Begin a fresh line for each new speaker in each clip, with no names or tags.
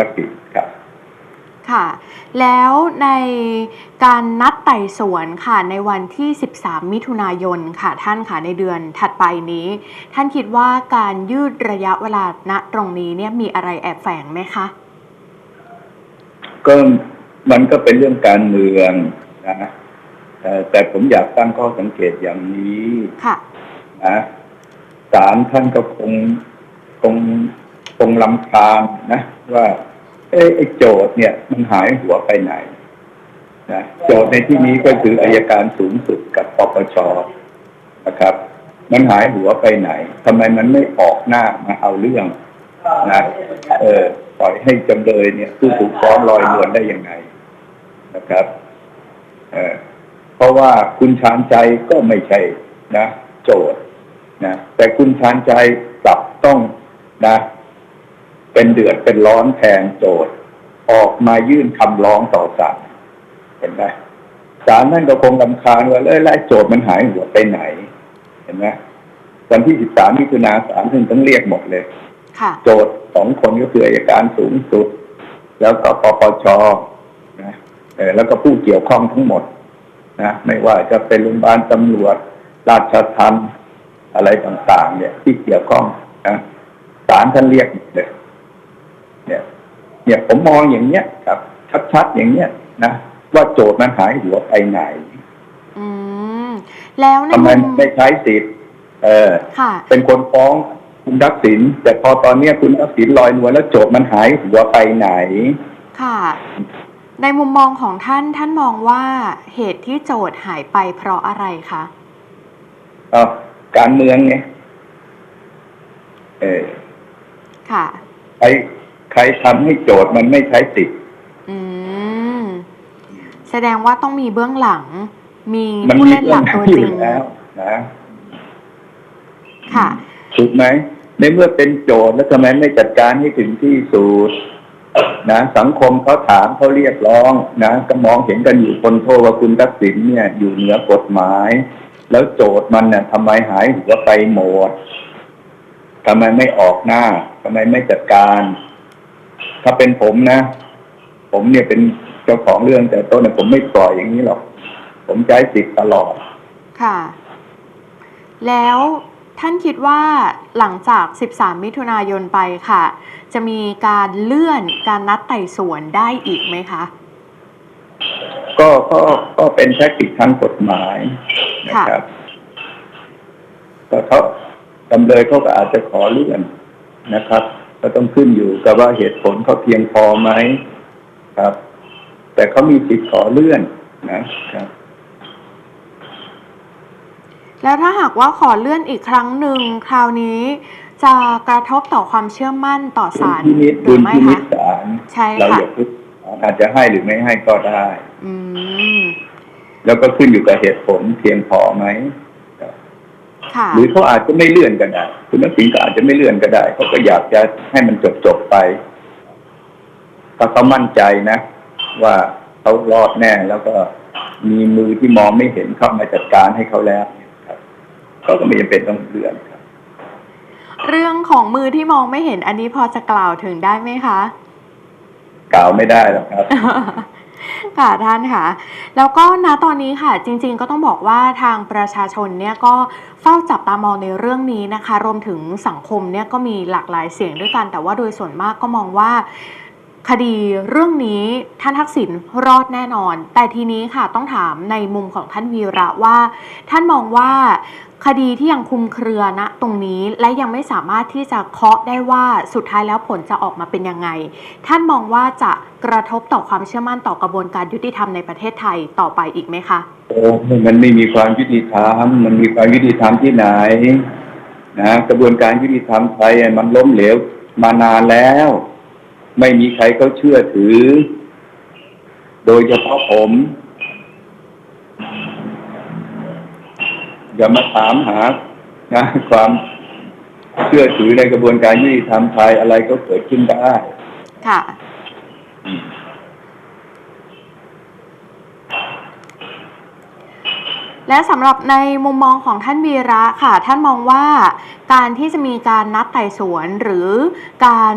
ทักษิณครับ
ค่ะ แล้วในการนัดไต่สวนค่ะในวันที่ 13 มิถุนายนค่ะท่านค่ะในเดือนถัดไปนี้ ท่านคิดว่าการยืดระยะเวลาณตรงนี้เนี่ยมีอะไรแอบแฝงไหมคะ
ก็มันก็เป็นเรื่องการเมืองนะเอ่อแต่ผมอยากตั้งข้อสังเกตอย่างนี้
ค่ะ
นะศาลท่านก็คงคง คงลำคาญนะว่าเอ๊ะไอ้โจทย์เนี่ย มันหายหัวไปไหนนะโจทย์ในที่นี้ก็คืออายการสูงสุดกับปปชนะครับ มันหายหัวไปไหนทำไมมันไม่ออกหน้ามาเอาเรื่องนะเออปล่อยให้จำเลยเนี่ย ผู้ถูกฟ้องลอยนวลได้ยังไงนะครับเออเพราะว่าคุณชาญใจก็ไม่ใช่นะ โจทย์นะแต่คุณชาญใจกลับต้องนะ เป็นเดือดเป็นร้อนแทนโจทย์ ออกมายื่นคำร้องต่อศาลเห็นไหมศาลนั่นก็คงลำคาญว่าเอ้ยแล้วไอ้โจทย์มันหายหัวไปไหน เห็นไหมวันที่13มิถุนาศาลถึงต้องเรียกหมดเลย
ค่ะ
โจทย์สองคนก็คืออัยการสูงสุด แล้วก็ปปชนะเออแล้วก็ผู้เกี่ยวข้องทั้งหมดนะไม่ว่าจะเป็นโรงพยาบาลตำรวจราชทัณฑ์อะไรต่างๆ เนี่ย ที่เกี่ยวข้องนะศาลท่านเรียกหมดเลย เนี่ยเนี่ยผมมองอย่างเนี้ยครับชัดๆอย่างเนี้ยนะว่าโจทย์มันหายหัวไปไหน
อืมแล้วใน
ทำไม
มุม
ไม่ใช้สิทธิ์เออ
ค่ะ
เป็นคนฟ้องคุณทักษิณแต่พอตอนเนี้ยคุณทักษิณลอยนวลแล้วโจทย์มันหายหัวไปไหน
ค่ะ ในมุมมองของท่านท่านมองว่าเหตุที่โจทย์หายไปเพราะอะไรคะ
เอาการเมืองไงเออ
ค่ะ
ใครใครทำให้โจทย์มันไม่ใช้สิทธิ์
อืม แสดงว่าต้องมีเบื้องหลัง มี
มัน
ผู้
มี
เล่นห
เรื่
ลั
อง
กตัว
ที่
จ
อ
ริง
ยู่แล้วนะ
ค่ะ
ถูกไหมในเมื่อเป็นโจทย์แล้วทำไมไม่จัดการให้ถึงที่สุดนะสังคมเขาถามเขาเรียกร้องนะก็มองเห็นกันอยู่คนโทษว่าคุณทักษิณเนี่ย อยู่เหนือกฎหมาย แล้วโจทย์มันเนี่ยทำไมหายหัวไปหมดทำไมไม่ออกหน้าทำไมไม่จัดการ ถ้าเป็นผมนะ ผมเนี่ยเป็นเจ้าของเรื่องแต่ต้นเนี่ยผมไม่ปล่อยอย่างนี้หรอก ผมใช้สิทธิ์ตลอด
ค่ะ แล้วท่านคิดว่าหลังจาก 13 มิถุนายนไปค่ะ จะมีการเลื่อนการนัดไต่สวนได้อีกไหมคะ
ก็ก็ก็เป็นแท็กติกทางกฎหมายนะครับก็เขาจำเลยเขาก็อาจจะขอเลื่อนนะครับ ก็ต้องขึ้นอยู่กับว่าเหตุผลเขาเพียงพอไหมครับ แต่เขามีสิทธิ์ขอเลื่อนนะครับ
แล้วถ้าหากว่าขอเลื่อนอีกครั้งหนึ่งคราวนี้จะกระทบต่อความเชื่อมั่นต่อศาล
ที่นิด
ห
ดุ
รือ
ล
ไม่
พินิ
คะ
จศาล
ใช่
เรา
ค่ะ
อย่าพูดอาจจะให้หรือไม่ให้ก็ได้
อืม
แล้วก็ขึ้นอยู่กับเหตุผลเพียงพอไหม
ค่ะ
หรือเขาอาจจะไม่เลื่อนก็ได้คุณนักสิงก็อาจจะไม่เลื่อนก็ได้เขาก็อยากจะให้มันจบจบๆไปถ้าเขามั่นใจนะ ว่าเขารอดแน่แล้วก็มีมือที่มองไม่เห็นเข้ามาจัดการให้เขาแล้วครับเขาก็ไม่จำเป็นต้องเลื่อนครับ
เรื่องของมือที่มองไม่เห็นอันนี้พอจะกล่าวถึงได้ไหมคะ
กล่าวไม่ได้หรอกครับ
ค่ะท่านค่ะ แล้วก็ณตอนนี้ค่ะจริงๆก็ต้องบอกว่าทางประชาชนเนี่ยก็เฝ้าจับตามองในเรื่องนี้นะคะ รวมถึงสังคมเนี่ยก็มีหลากหลายเสียงด้วยกัน แต่ว่าโดยส่วนมากก็มองว่า คดีเรื่องนี้ท่านทักษิณรอดแน่นอน แต่ทีนี้ค่ะต้องถามในมุมของท่านวีระว่า ท่านมองว่าคดีที่ยังคุมเครือณตรงนี้และยังไม่สามารถที่จะเคาะได้ว่าสุดท้ายแล้วผลจะออกมาเป็นยังไง ท่านมองว่าจะกระทบต่อความเชื่อมั่นต่อกระบวนการยุติธรรมในประเทศไทยต่อไปอีกไหมคะ
โอ้มันไม่มีความยุติธรรมมันมีความยุติธรรมที่ไหนนะกระบวนการยุติธรรมไทยมันล้มเหลวมานานแล้ว ไม่มีใครเขาเชื่อถือ โดยเฉพาะผม อย่ามาถามหานะความเชื่อถือในกระบวนการยุติธรรมไทยอะไรก็เกิดขึ้นได้
ค่ะ
อืม
และสำหรับในมุมมองของท่านวีระค่ะ ท่านมองว่าการที่จะมีการนัดไต่สวนหรือการ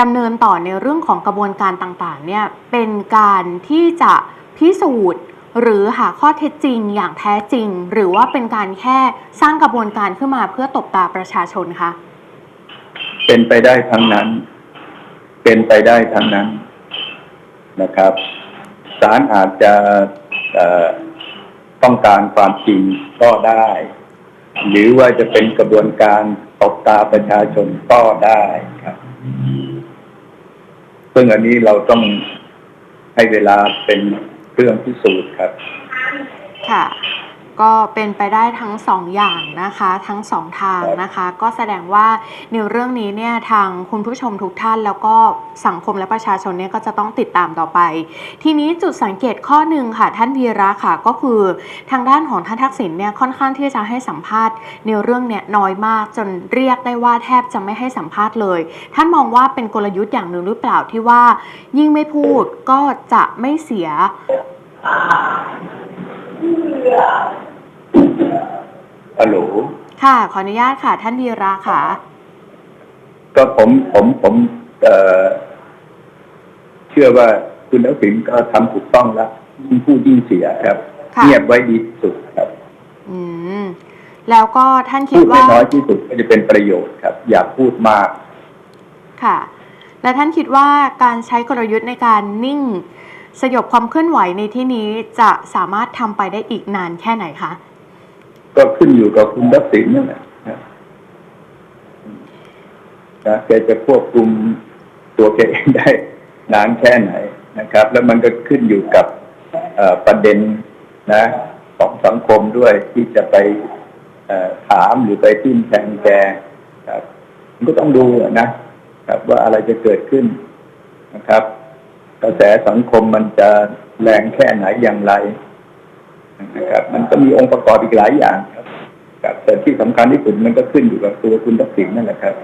ดำเนินต่อในเรื่องของกระบวนการต่างๆเนี่ยเป็นการที่จะพิสูจน์หรือหาข้อเท็จจริงอย่างแท้จริง หรือว่าเป็นการแค่สร้างกระบวนการขึ้นมาเพื่อตบตาประชาชนคะ
เป็นไปได้ทั้งนั้น เป็นไปได้ทั้งนั้นนะครับศาลอาจจะ ต้องการความจริงก็ได้ หรือว่าจะเป็นกระบวนการตบตาประชาชนก็ได้ครับ ซึ่งอันนี้เราต้องให้เวลาเป็นเครื่องพิสูจน์ครับ
ค่ะ ก็เป็นไปได้ทั้งสองอย่างนะคะ ทั้งสองทางนะคะ ก็แสดงว่าในเรื่องนี้เนี่ยทางคุณผู้ชมทุกท่าน แล้วก็สังคมและประชาชนเนี่ยก็จะต้องติดตามต่อไป ทีนี้จุดสังเกตข้อหนึ่งค่ะ ท่านวีระค่ะก็คือทางด้านของท่านทักษิณเนี่ยค่อนข้างที่จะให้สัมภาษณ์ในเรื่องเนี่ยน้อยมากจนเรียกได้ว่าแทบจะไม่ให้สัมภาษณ์เลย ท่านมองว่าเป็นกลยุทธ์อย่างหนึ่งหรือเปล่าที่ว่า ยิ่งไม่พูดก็จะไม่เสีย
ฮัลโหล
ค่ะ ขออนุญาตค่ะ ท่านวีระค่ะ
ก็ผมผมผมเอ่อเชื่อว่าคุณนักสินก็ทำถูกต้องแล้วยิ่งพูดยิ่งเสียครับ
ค่ะ
เงียบไว้ดีที่สุดครับ
อืม แล้วก็ท่านคิ
พู
ด
ด
ว่า
น้อยๆที่สุดก็จะเป็นประโยชน์ครับ อย่าพูดมาก
ค่ะ และท่านคิดว่าการใช้กลยุทธ์ในการนิ่ง สยบความเคลื่อนไหวในที่นี้จะสามารถทำไปได้อีกนานแค่ไหนคะ
ก็ขึ้นอยู่กับคุณทักษิณนั่นแหละนะแกจะควบคุมตัวแกเองได้นานแค่ไหนนะครับ แล้วมันก็ขึ้นอยู่กับประเด็นนะของสังคมด้วยที่จะไปถามหรือไปทิ่มแทงแกครับมันก็ต้องดูนะครับว่าอะไรจะเกิดขึ้นนะครับ กระแสสังคมมันจะแรงแค่ไหนอย่างไร นะครับ มันก็มีองค์ประกอบอีกหลายอย่างครับแต่ที่สำคัญที่สุดมันก็ขึ้นอยู่กับตัวคุณทักษิณนั่นแหละครับ